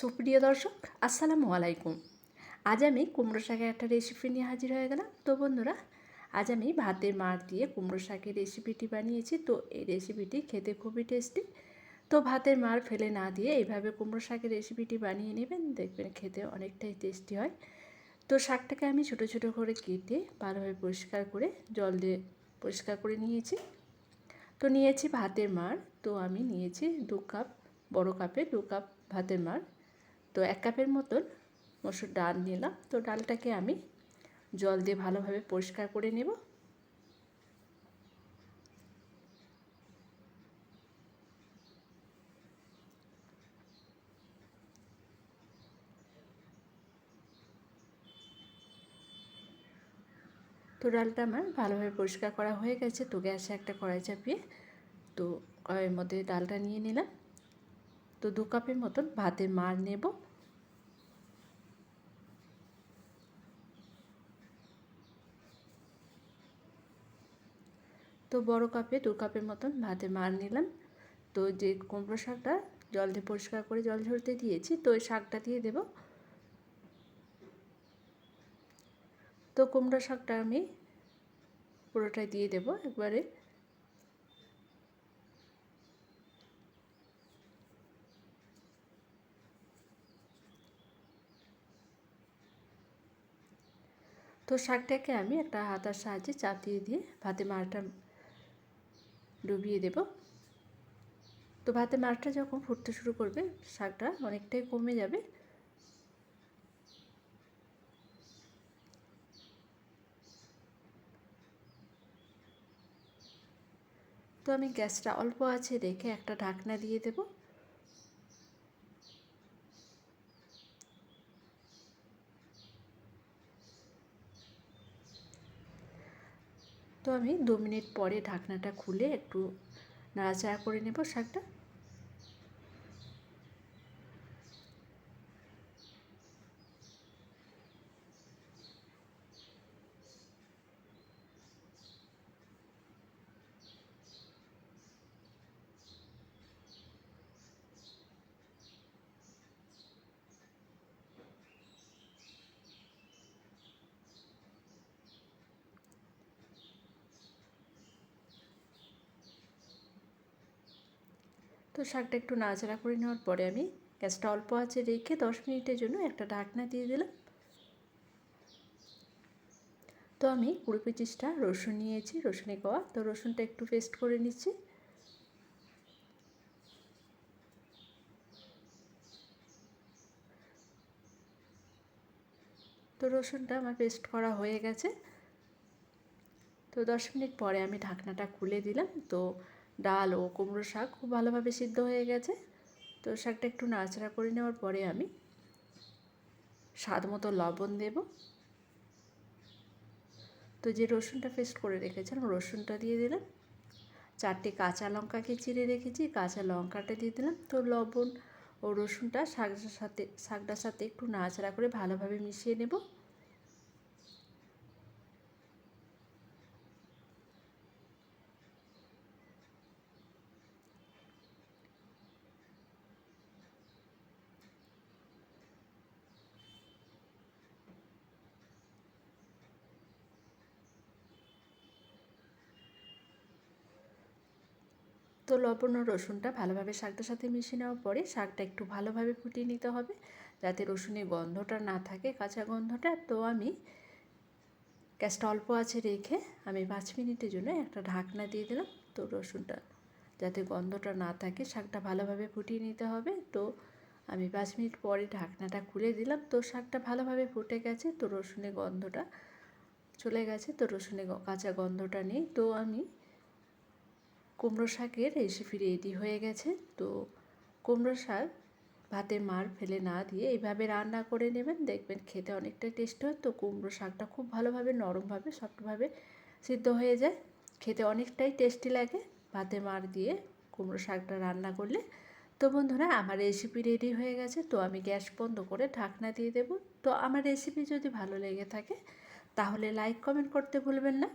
সুপ্রিয় দর্শক, আসসালামু আলাইকুম। আজ আমি কুমড়ো শাকের একটা রেসিপি নিয়ে হাজির হয়ে গেলাম। তো বন্ধুরা, আজ আমি ভাতের মার দিয়ে কুমড়ো শাকের রেসিপিটি বানিয়েছি। তো এই রেসিপিটি খেতে খুবই টেস্টি তো ভাতের মার ফেলে না দিয়ে এইভাবে কুমড়ো শাকের রেসিপিটি বানিয়ে নেবেন। দেখবেন খেতে অনেকটাই টেস্টি হয়। তো শাকটাকে আমি ছোটো ছোটো করে কেটে ভালোভাবে পরিষ্কার করে, জল দিয়ে পরিষ্কার করে নিয়েছি। তো নিয়েছি ভাতের মার। তো আমি নিয়েছি দু কাপ, বড় কাপে দু কাপ ভাতের মার। তো এক কাপের মতন মসুর ডাল নিলাম। তো ডালটাকে আমি জল দিয়ে ভালোভাবে পরিষ্কার করে নেব। তো ডালটা আমার ভালোভাবে পরিষ্কার করা হয়ে গেছে। তো গ্যাসে একটা কড়াই চাপিয়ে তো কড়াইয়ের মধ্যে ডালটা নিয়ে নিলাম। তো দু কাপের মতন ভাতের মার নেব। তো বড় কাপে দু কাপের মতন ভাতে মার নিলাম। তো যে কুমড়ো শাকটা জল দিয়ে পরিষ্কার করে জল ঝরতে দিয়েছি, তো ওই শাকটা দিয়ে দেব। তো কুমড়ো শাকটা আমি পুরোটাই দিয়ে দেব একবারে। তো শাকটাকে আমি একটা হাতার সাহায্যে চাপ দিয়ে দিয়ে ভাতে মারটা ডুবিয়ে দেব। তো ভাতে মারটা যখন ফুটতে শুরু করবে, শাকটা অনেকটাই কমে যাবে। তো আমি গ্যাসটা অল্প আছে রেখে একটা ঢাকনা দিয়ে দেবো। আমি দু মিনিট পরে ঢাকনাটা খুলে একটু নাড়াচাড়া করে নেব শাকটা। তো শাকটা একটু নাড়াচাড়া করে নেওয়ার পরে আমি গ্যাসটা অল্প আছে রেখে দশ মিনিটের জন্য একটা ঢাকনা দিয়ে দিলাম। তো আমি কুড়ি পঁচিশটা রসুন নিয়েছি, রসুনে কোয়া। তো রসুনটা একটু পেস্ট করে নিচ্ছি। তো রসুনটা আমার পেস্ট করা হয়ে গেছে। তো দশ মিনিট পরে আমি ঢাকনাটা খুলে দিলাম। তো ডাল ও কুমড়ো শাক খুব ভালোভাবে সিদ্ধ হয়ে গেছে। তো শাকটা একটু নাড়াচাড়া করে নেওয়ার পরে আমি স্বাদ মতো লবণ দেব। তো যে রসুনটা পেস্ট করে রেখেছিলাম, রসুনটা দিয়ে দিলাম। চারটে কাঁচা লঙ্কাকে চিড়ে রেখেছি, কাঁচা লঙ্কাটা দিয়ে দিলাম। তো লবণ ও রসুনটা শাকটার সাথে শাকটার সাথে একটু নাড়াচাড়া করে ভালোভাবে মিশিয়ে নেব। তো লবণ ও রসুনটা ভালোভাবে শাকটার সাথে মিশিয়ে নেওয়ার পরে শাকটা একটু ভালোভাবে ফুটিয়ে নিতে হবে যাতে রসুনের গন্ধটা না থাকে, কাঁচা গন্ধটা। তো আমি গ্যাসটা অল্প আছে রেখে আমি পাঁচ মিনিটের জন্য একটা ঢাকনা দিয়ে দিলাম তো রসুনটা যাতে গন্ধটা না থাকে, শাকটা ভালোভাবে ফুটিয়ে নিতে হবে। তো আমি পাঁচ মিনিট পরে ঢাকনাটা খুলে দিলাম তো শাকটা ভালোভাবে ফুটে গেছে তো রসুনের গন্ধটা চলে গেছে তো রসুনের কাঁচা গন্ধটা নেই। তো আমি কুমড়ো শাকের রেসিপি রেডি হয়ে গেছে। তো কুমড়ো শাক ভাতে মার ফেলে না দিয়ে এইভাবে রান্না করে নেবেন। দেখবেন খেতে অনেকটা টেস্ট হয়। তো কুমড়ো শাকটা খুব ভালোভাবে, নরমভাবে, সফটভাবে সিদ্ধ হয়ে যায়। খেতে অনেকটাই টেস্টি লাগে। ভাতে মার দিয়ে কুমড়ো শাকটা রান্না করলে তো বন্ধুরা আমার রেসিপি রেডি হয়ে গেছে। তো আমি গ্যাস বন্ধ করে ঢাকনা দিয়ে দেব। তো আমার রেসিপি যদি ভালো লেগে থাকে, তাহলে লাইক কমেন্ট করতে ভুলবেন না।